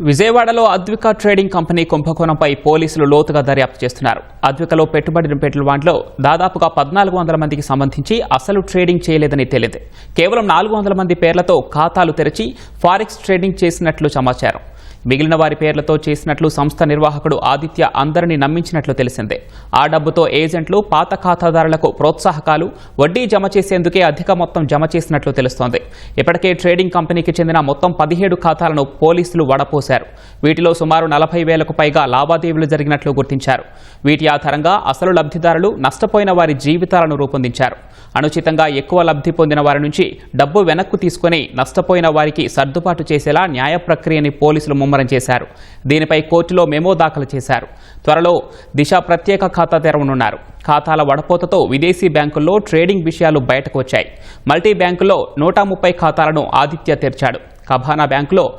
విజయవాడలో Advika trading company కుంభకోణంపై పోలీసులు లోతుగా దర్యాప్తు చేస్తున్నారు. అద్వికలో పెట్టుబడి పెట్టిన దాదాపుగా పద్నాలుగు వందల మందికి సంబంధించి అసలు ట్రేడింగ్ చేయలేదని తేలింది. కేవలం నాలుగు వందల మంది పేర్లతో ఖాతాలు తెరిచి ఫారెక్స్ ట్రేడింగ్ చేసినట్లు సమాచారం. మిగిలిన వారి పేర్లతో చేసినట్లు సంస్థ నిర్వాహకుడు ఆదిత్య అందరినీ నమ్మించినట్లు తెలిసిందే. ఆ డబ్బుతో ఏజెంట్లు పాత ఖాతాదారులకు ప్రోత్సాహకాలు వడ్డీ జమ చేసేందుకే అధిక మొత్తం జమ చేసినట్లు తెలుస్తోంది. ఇప్పటికే ట్రేడింగ్ కంపెనీకి చెందిన మొత్తం పదిహేడు ఖాతాలను పోలీసులు వడపోశారు. వీటిలో సుమారు నలభై వేలకు పైగా లావాదేవీలు జరిగినట్లు గుర్తించారు. వీటి ఆధారంగా అసలు లబ్ధిదారులు నష్టపోయిన వారి జీవితాలను రూపొందించారు. అనుచితంగా ఎక్కువ లబ్ధి పొందిన వారి నుంచి డబ్బు వెనక్కు తీసుకుని నష్టపోయిన వారికి సర్దుబాటు చేసేలా న్యాయ ప్రక్రియని పోలీసులు ముమ్మరం చేశారు. దీనిపై కోర్టులో మెమో దాఖలు చేశారు. త్వరలో దిశ ప్రత్యేక ఖాతా తెరవనున్నారు. ఖాతాల వడపోతతో విదేశీ బ్యాంకుల్లో ట్రేడింగ్ విషయాలు బయటకు వచ్చాయి. మల్టీ బ్యాంకులో నూట ముప్పై ఖాతాలను ఆదిత్య తెరిచాడు. కబానా బ్యాంకులో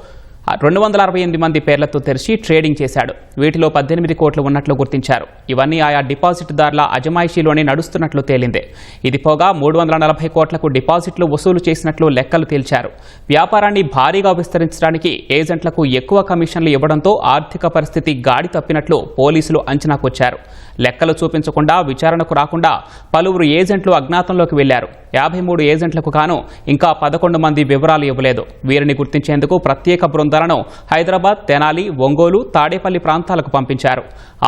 రెండు వందల అరవై ఎనిమిది మంది పేర్లతో తెరిచి ట్రేడింగ్ చేశాడు. వీటిలో పద్దెనిమిది కోట్లు ఉన్నట్లు గుర్తించారు. ఇవన్నీ ఆయా డిపాజిట్దారుల అజమాయిషీలోనే నడుస్తున్నట్లు తేలింది. ఇది పోగా మూడు వందల నలభై కోట్లకు డిపాజిట్లు వసూలు చేసినట్లు లెక్కలు తేల్చారు. వ్యాపారాన్ని భారీగా విస్తరించడానికి ఏజెంట్లకు ఎక్కువ కమిషన్లు ఇవ్వడంతో ఆర్థిక పరిస్థితి గాడి తప్పినట్లు పోలీసులు అంచనాకొచ్చారు. లెక్కలు చూపించకుండా విచారణకు రాకుండా పలువురు ఏజెంట్లు అజ్ఞాతంలోకి వెళ్ళారు యాభై మూడు ఏజెంట్లకు గాను ఇంకా పదకొండు మంది వివరాలు ఇవ్వలేదు. వీరిని గుర్తించేందుకు ప్రత్యేక బృందాలను హైదరాబాద్ తెనాలి ఒంగోలు తాడేపల్లి ప్రాంతాలకు పంపించారు.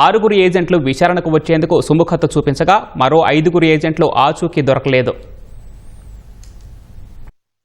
ఆరుగురు ఏజెంట్లు విచారణకు వచ్చేందుకు సుముఖత చూపించగా మరో ఐదుగురు ఏజెంట్లు ఆచూకీ దొరకలేదు.